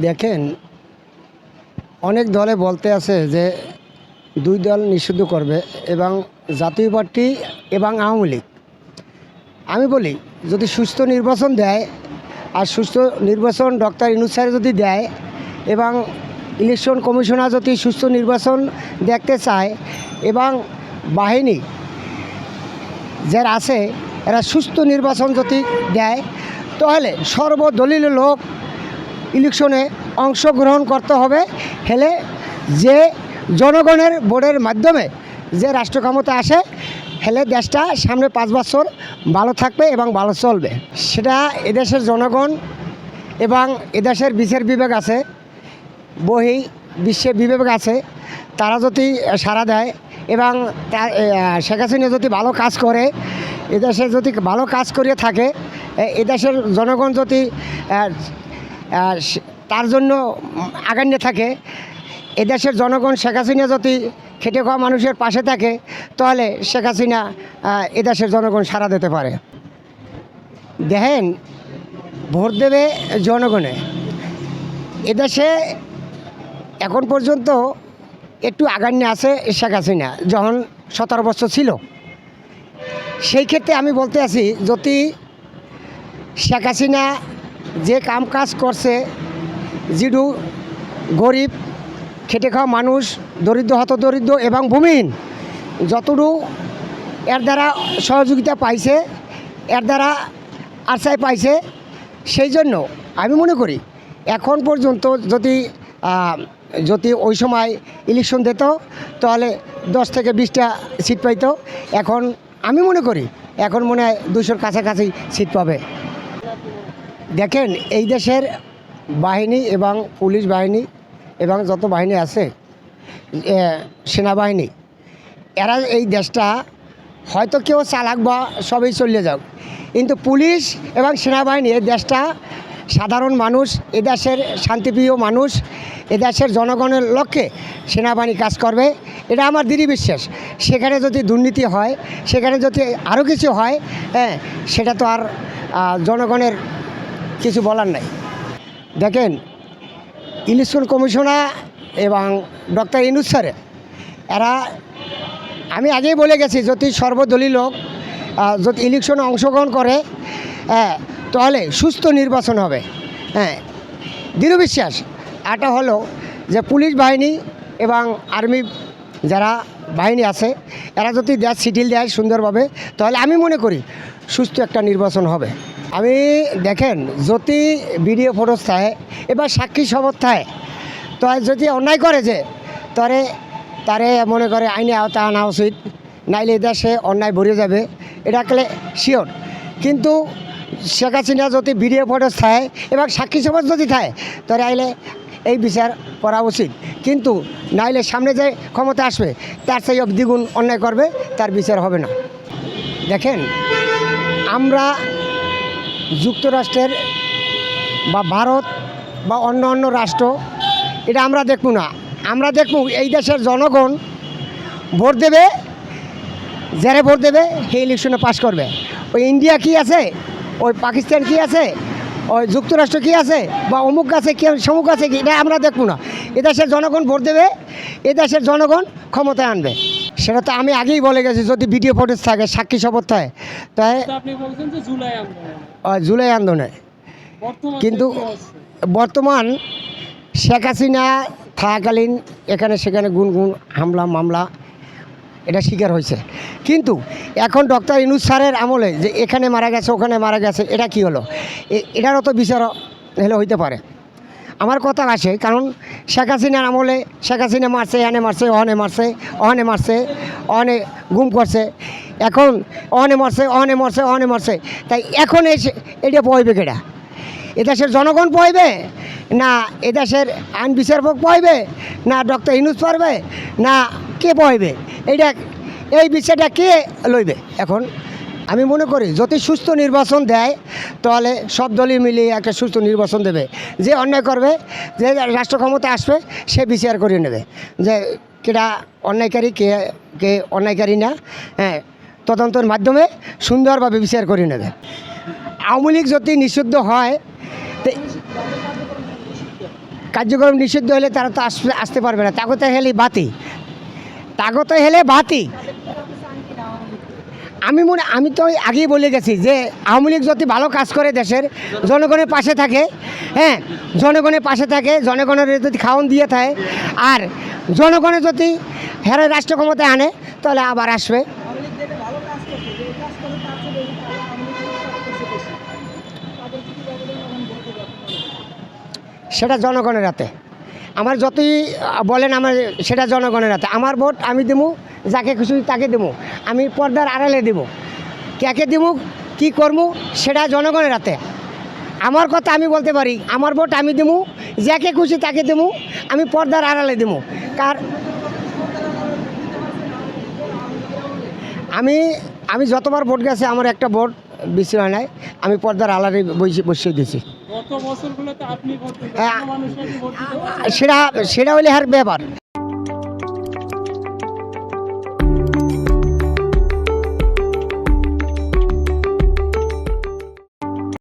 দেখেন, অনেক দলে বলতে আছে যে দুই দল নিষিদ্ধ করবে এবং জাতীয় পার্টি এবং আওয়ামী লীগ। আমি বলি, যদি সুস্থ নির্বাচন দেয় আর সুস্থ নির্বাচন ডক্টর ইনুস স্যার যদি দেয় এবং ইলেকশন কমিশনার যদি সুস্থ নির্বাচন দেখতে চায় এবং বাহিনী যারা আছে, এরা সুস্থ নির্বাচন যদি দেয়, তাহলে সর্বদলীয় লোক ইলেকশনে অংশগ্রহণ করতে হবে হেলে যে জনগণের ভোটের মাধ্যমে যে রাষ্ট্র ক্ষমতা আসে, হেলে দেশটা সামনে পাঁচ বছর ভালো থাকবে এবং ভালো চলবে। সেটা এদেশের জনগণ এবং এদেশের বিচার বিভাগ আছে, বহি বিশ্বের বিভাগ আছে, তারা যদি সাড়া দেয় এবং শেখ হাসিনা যদি ভালো কাজ করে, এদেশে যদি ভালো কাজ করিয়ে থাকে এদেশের জনগণ যদি তার জন্য আগান্যে থাকে। এদেশের জনগণ শেখ হাসিনা যদি খেটে খাওয়া মানুষের পাশে থাকে, তাহলে শেখ হাসিনা এদেশের জনগণ সাড়া দিতে পারে। দেখেন, ভোট দেবে জনগণে। এদেশে এখন পর্যন্ত একটু আগান্যে আছে শেখ হাসিনা, যখন সতেরো বছর ছিল। সেই ক্ষেত্রে আমি বলতে আছি, যদি শেখ হাসিনা যে কাম কাজ করছে যেটু গরিব, খেটে খাওয়া মানুষ, দরিদ্র, হত দরিদ্র এবং ভূমিহীন, যতটুকু এর দ্বারা সহযোগিতা পাইছে, এর দ্বারা আশ্রয় পাইছে, সেই জন্য আমি মনে করি এখন পর্যন্ত যদি যদি ওই সময় ইলেকশন দিত, তাহলে দশ থেকে বিশটা সিট পাইতো। এখন আমি মনে করি, এখন মনে হয় দুশোর কাছাকাছি সিট পাবে। দেখেন, এই দেশের বাহিনী এবং পুলিশ বাহিনী এবং যত বাহিনী আছে সেনাবাহিনী, এরা এই দেশটা হয়তো কেউ চালাক বা সবই চলে যাক। কিন্তু পুলিশ এবং সেনাবাহিনী, এই দেশটা সাধারণ মানুষ, এ দেশের শান্তিপ্রিয় মানুষ, এ দেশের জনগণের লক্ষ্যে সেনাবাহিনী কাজ করবে, এটা আমার দৃঢ় বিশ্বাস। সেখানে যদি দুর্নীতি হয়, সেখানে যদি আরও কিছু হয় হ্যাঁ সেটা তো আর জনগণের কিছু বলার নাই। দেখেন, ইলেকশন কমিশনার এবং ডক্টর ইনুস স্যারে, এরা, আমি আগেই বলে গেছি, যদি সর্বদলীয় লোক যদি ইলেকশনে অংশগ্রহণ করে হ্যাঁ তাহলে সুস্থ নির্বাচন হবে। হ্যাঁ দৃঢ় বিশ্বাস। এটা হলো যে পুলিশ বাহিনী এবং আর্মি যারা বাহিনী আছে, এরা যদি দেশ সিটিল দেয় সুন্দরভাবে, তাহলে আমি মনে করি সুস্থ একটা নির্বাচন হবে। আমি দেখেন, যদি ভিডিও ফটো থাকে, এবার সাক্ষী শপথ থাকে, তো যদি অন্যায় করে যে, তরে, তারে মনে করে আইনে আওতা আনা উচিত, নাইলে দেশে অন্যায় ভরে যাবে, এটা কলে শিওর কিন্তু শেখ হাসিনা যদি ভিডিও ফটো থাকে এবং সাক্ষী সমাজ যদি থাকে তবে আইলে এই বিচার করা উচিত। কিন্তু নাইলে সামনে যে ক্ষমতা আসবে, তার সেই দ্বিগুণ অন্যায় করবে, তার বিচার হবে না। দেখেন, আমরা যুক্তরাষ্ট্রের বা ভারত বা অন্য অন্য রাষ্ট্র, এটা আমরা দেখব না। আমরা দেখব এই দেশের জনগণ ভোট দেবে, যারা ভোট দেবে, সেই ইলেকশনে পাস করবে। ওই ইন্ডিয়া কি আছে? ওই পাকিস্তান কি আছে? ওই যুক্তরাষ্ট্র কি আছে? বা অমুক আছে কি, সমুক আছে কি, এটা আমরা দেখব না। এদেশের জনগণ ভোট দেবে এদেশের জনগণ ক্ষমতায় আনবে। সেটা তো আমি আগেই বলে গেছি যদি ভিডিও ফুটেজ থাকে সাক্ষী শপথ থাকে তাই জুলাই জুলাই আন্দোলনে। কিন্তু বর্তমান শেখ হাসিনা থাকাকালীন এখানে সেখানে গুনগুন হামলা মামলা এটা শিকার হয়েছে। কিন্তু এখন ডক্টর ইনুস স্যারের আমলে যে এখানে মারা গেছে ওখানে মারা গেছে এটা কি হলো? এ- এটারও তো বিচার হলে হইতে পারে। আমার কথা আসে, কারণ শেখ হাসিনার আমলে, শেখ হাসিনা মারছে, এনে মারছে অহনে মারছে অহনে মারছে অনে গুম করছে। এখন অহনে মারছে অহনে মারছে অহনে মারছে। তাই এখন এই এটা পয়বে কেটা এদেশের জনগণ পাইবে না এদেশের আইন বিচারপক পাইবে না ডক্টর ইনুস পারবে না কে পাইবে এটা এই বিচারটা কে লইবে এখন? আমি মনে করি, যদি সুস্থ নির্বাচন দেয়, তাহলে সব দলই মিলিয়ে একটা সুস্থ নির্বাচন দেবে। যে অন্যায় করবে, যে রাষ্ট্র ক্ষমতা আসবে, সে বিচার করে নেবে। যে কেটা অন্যায়কারী, কে কে অন্যায়কারী না হ্যাঁ তদন্তের মাধ্যমে সুন্দরভাবে বিচার করে নেবে। আওয়ামী লীগ যদি নিষিদ্ধ হয় কার্যক্রম নিষিদ্ধ হলে তারা তো আসতে পারবে না। তাগতে হেলে বাতি। তাগতে হেলে বাতি। আমি মনে আমি তো আগেই বলে গেছি যে আওয়ামী লীগ যদি ভালো কাজ করে দেশের, জনগণের পাশে থাকে হ্যাঁ জনগণের পাশে থাকে, জনগণের যদি খাওয়ান দিয়ে থাকে, আর জনগণের যদি হেরে রাষ্ট্র ক্ষমতায় আনে, তাহলে আবার আসবে। সেটা জনগণের হাতে। আমার যতই বলেন, আমার সেটা জনগণের হাতে। আমার ভোট আমি দেবো যাকে খুশি তাকে দেবো। আমি পর্দার আড়ালে দেব। কাকে দেবো কী করব সেটা জনগণের হাতে। আমার কথা আমি বলতে পারি আমার ভোট আমি দেবো যাকে খুশি তাকে দেবো আমি পর্দার আড়ালে দেবো। কার আমি আমি যতবার ভোট গেছে আমার একটা ভোট বেশি হয় নাই। আমি পর্দার আড়ালে বসে বসিয়ে দিয়েছি হ্যাঁ। সেটা সেটা হইলে হার ব্যাপার।